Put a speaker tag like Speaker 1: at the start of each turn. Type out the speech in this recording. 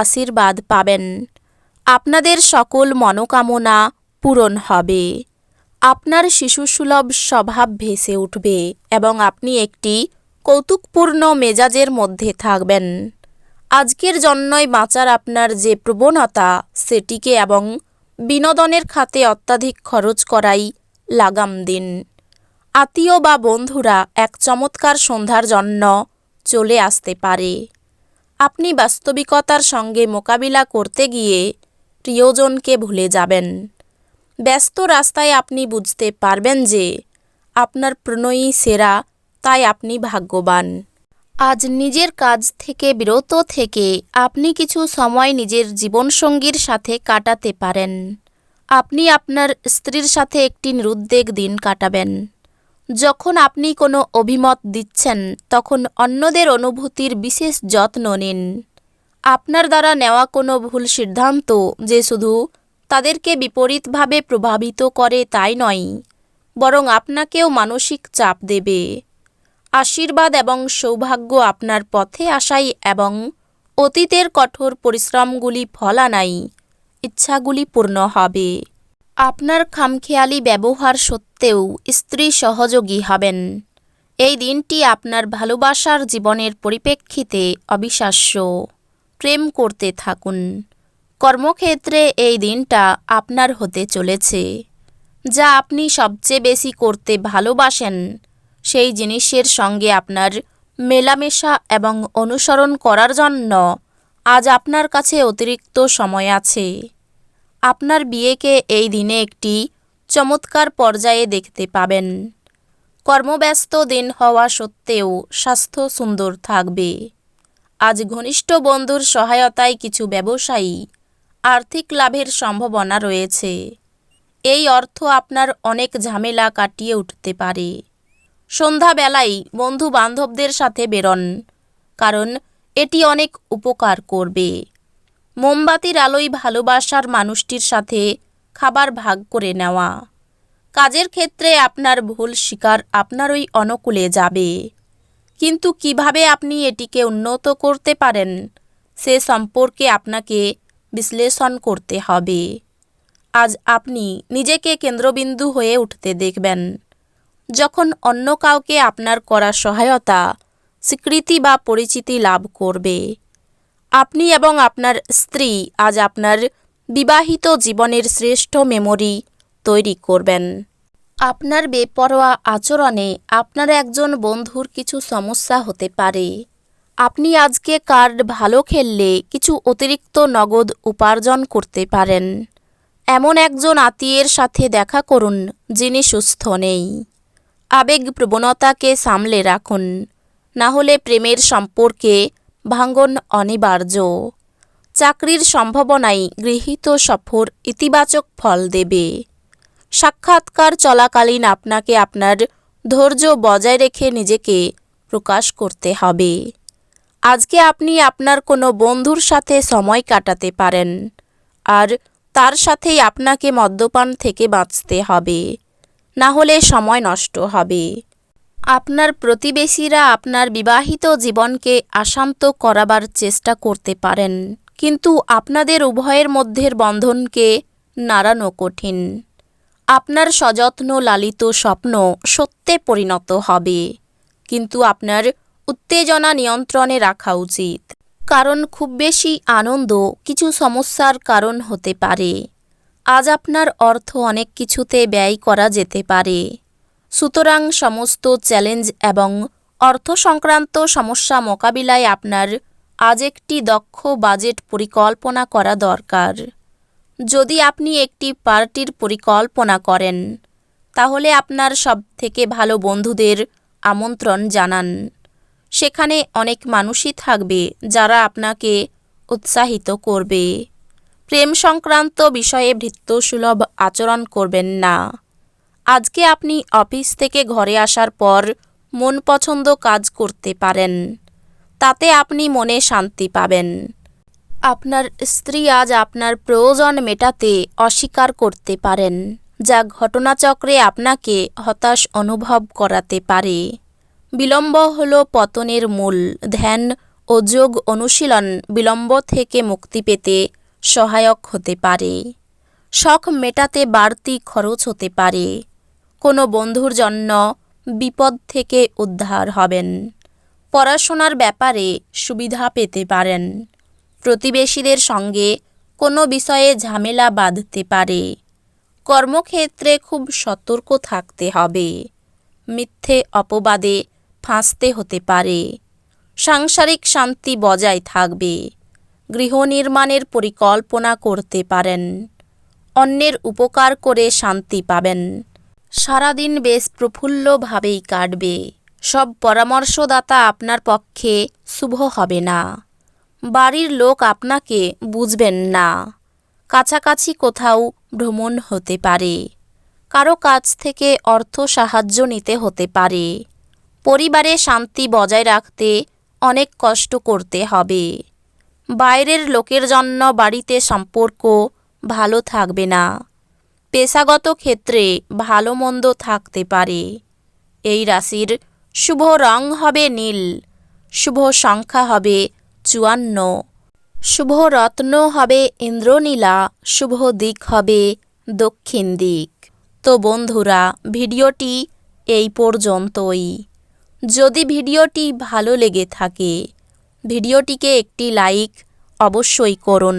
Speaker 1: আশীর্বাদ পাবেন। আপনাদের সকল মনোকামনা পূরণ হবে। আপনার শিশুসুলভ স্বভাব ভেসে উঠবে এবং আপনি একটি কৌতুকপূর্ণ মেজাজের মধ্যে থাকবেন। আজকের জন্যই বাঁচার আপনার যে প্রবণতা, সেটিকে এবং বিনোদনের খাতে অত্যাধিক খরচ করাই লাগাম দিন। আত্মীয় বা বন্ধুরা এক চমৎকার সন্ধ্যার জন্য চলে আসতে পারে। আপনি বাস্তবিকতার সঙ্গে মোকাবিলা করতে গিয়ে প্রিয়জনকে ভুলে যাবেন। ব্যস্ত রাস্তায় আপনি বুঝতে পারবেন যে আপনার প্রণয়ী সেরা, তাই আপনি ভাগ্যবান। আজ নিজের কাজ থেকে বিরত থেকে আপনি কিছু সময় নিজের জীবনসঙ্গীর সাথে কাটাতে পারেন। আপনি আপনার স্ত্রীর সাথে একটি নিরুদ্বেগ দিন কাটাবেন। যখন আপনি কোনো অভিমত দিচ্ছেন, তখন অন্যদের অনুভূতির বিশেষ যত্ন নিন। আপনার দ্বারা নেওয়া কোনো ভুল সিদ্ধান্ত যে শুধু তাদেরকে বিপরীতভাবে প্রভাবিত করে তাই নয়, বরং আপনাকেও মানসিক চাপ দেবে। আশীর্বাদ এবং সৌভাগ্য আপনার পথে আসাই এবং অতীতের কঠোর পরিশ্রমগুলি ফলানাই ইচ্ছাগুলি পূর্ণ হবে। আপনার খামখেয়ালি ব্যবহার সত্ত্বেও স্ত্রী সহযোগী হবেন। এই দিনটি আপনার ভালোবাসার জীবনের পরিপ্রেক্ষিতে অবিশ্বাস্য। প্রেম করতে থাকুন। কর্মক্ষেত্রে এই দিনটা আপনার হতে চলেছে। যা আপনি সবচেয়ে বেশি করতে ভালোবাসেন, সেই জিনিসের সঙ্গে আপনার মেলামেশা এবং অনুসরণ করার জন্য আজ আপনার কাছে অতিরিক্ত সময় আছে। আপনার বিয়েকে এই দিনে একটি চমৎকার পর্যায়ে দেখতে পাবেন। কর্মব্যস্ত দিন হওয়া সত্ত্বেও স্বাস্থ্য সুন্দর থাকবে। আজ ঘনিষ্ঠ বন্ধুর সহায়তায় কিছু ব্যবসায়ী আর্থিক লাভের সম্ভাবনা রয়েছে। এই অর্থ আপনার অনেক ঝামেলা কাটিয়ে উঠতে পারে। সন্ধ্যাবেলায় বন্ধু বান্ধবদের সাথে বেরন, কারণ এটি অনেক উপকার করবে। মোমবাতির আলোয় ভালোবাসার মানুষটির সাথে খাবার ভাগ করে নেওয়া। কাজের ক্ষেত্রে আপনার ভুল শিকার আপনারই অনুকূলে যাবে। কিন্তু কীভাবে আপনি এটিকে উন্নত করতে পারেন, সে সম্পর্কে আপনাকে বিশ্লেষণ করতে হবে। আজ আপনি নিজেকে কেন্দ্রবিন্দু হয়ে উঠতে দেখবেন। যখন অন্য কাউকে আপনার করা সহায়তা, স্বীকৃতি বা পরিচিতি লাভ করবে। আপনি এবং আপনার স্ত্রী আজ আপনার বিবাহিত জীবনের শ্রেষ্ঠ মেমোরি তৈরি করবেন। আপনার বেপরোয়া আচরণে আপনার একজন বন্ধুর কিছু সমস্যা হতে পারে। আপনি আজকে কার্ড ভালো খেললে কিছু অতিরিক্ত নগদ উপার্জন করতে পারেন। এমন একজন আত্মীয়ের সাথে দেখা করুন যিনি সুস্থ নেই। আবেগ প্রবণতাকে সামলে রাখুন। না হলে প্রেমের সম্পর্কে ভাঙ্গন অনিবার্য। চাকরির সম্ভাবনাই গৃহীত সফর ইতিবাচক ফল দেবে। সাক্ষাৎকার চলাকালীন আপনাকে আপনার ধৈর্য বজায় রেখে নিজেকে প্রকাশ করতে হবে। আজকে আপনি আপনার কোনো বন্ধুর সাথে সময় কাটাতে পারেন। আর তার সাথেই আপনাকে মদ্যপান থেকে বাঁচতে হবে। না হলে সময় নষ্ট হবে। আপনার প্রতিবেশীরা আপনার বিবাহিত জীবনকে অশান্ত করাবার চেষ্টা করতে পারেন। কিন্তু আপনাদের উভয়ের মধ্যের বন্ধনকে নাড়ানো কঠিন। আপনার সযত্ন লালিত স্বপ্ন সত্যে পরিণত হবে। কিন্তু আপনার উত্তেজনা নিয়ন্ত্রণে রাখা উচিত। কারণ খুব বেশি আনন্দ কিছু সমস্যার কারণ হতে পারে। আজ আপনার অর্থ অনেক কিছুতে ব্যয় করা যেতে পারে। সুতরাং সমস্ত চ্যালেঞ্জ এবং অর্থ সংক্রান্ত সমস্যা মোকাবিলায় আপনার আজ একটি দক্ষ বাজেট পরিকল্পনা করা দরকার। যদি আপনি একটি পার্টির পরিকল্পনা করেন, তাহলে আপনার সবথেকে ভালো বন্ধুদের আমন্ত্রণ জানান। সেখানে অনেক মানুষই থাকবে যারা আপনাকে উৎসাহিত করবে। প্রেম সংক্রান্ত বিষয়ে ভৃত্যসুলভ আচরণ করবেন না। আজকে আপনি অফিস থেকে ঘরে আসার পর মন পছন্দ কাজ করতে পারেন। তাতে আপনি মনে শান্তি পাবেন। আপনার স্ত্রী আজ আপনার প্রয়োজন মেটাতে অস্বীকার করতে পারেন, যা ঘটনাচক্রে আপনাকে হতাশ অনুভব করাতে পারে। বিলম্ব হল পতনের মূল, ধ্যান ও যোগ অনুশীলন বিলম্ব থেকে মুক্তি পেতে সহায়ক হতে পারে। শখ মেটাতে বাড়তি খরচ হতে পারে। কোনো বন্ধুর জন্য বিপদ থেকে উদ্ধার হবেন। পড়াশোনার ব্যাপারে সুবিধা পেতে পারেন। প্রতিবেশীদের সঙ্গে কোনো বিষয়ে ঝামেলা বাঁধতে পারে। কর্মক্ষেত্রে খুব সতর্ক থাকতে হবে। মিথ্যে অপবাদে ফাঁসতে হতে পারে। সাংসারিক শান্তি বজায় থাকবে। গৃহ নির্মাণের পরিকল্পনা করতে পারেন। অন্যের উপকার করে শান্তি পাবেন। সারাদিন বেশ প্রফুল্লভাবেই কাটবে। সব পরামর্শদাতা আপনার পক্ষে শুভ হবে না। বাড়ির লোক আপনাকে বুঝবেন না। কাছাকাছি কোথাও ভ্রমণ হতে পারে। কারও কাছ থেকে অর্থ সাহায্য নিতে হতে পারে। পরিবারে শান্তি বজায় রাখতে অনেক কষ্ট করতে হবে। বাইরের লোকের জন্য বাড়িতে সম্পর্ক ভালো থাকবে না। পেশাগত ক্ষেত্রে ভালো মন্দ থাকতে পারে। এই রাশির শুভ রং হবে নীল, শুভ সংখ্যা হবে চুয়ান্ন, শুভ রত্ন হবে ইন্দ্রনীলা, শুভ দিক হবে দক্ষিণ দিক। তো বন্ধুরা, ভিডিওটি এই পর্যন্তই। যদি ভিডিওটি ভালো লেগে থাকে, ভিডিওটিকে একটি লাইক অবশ্যই করুন।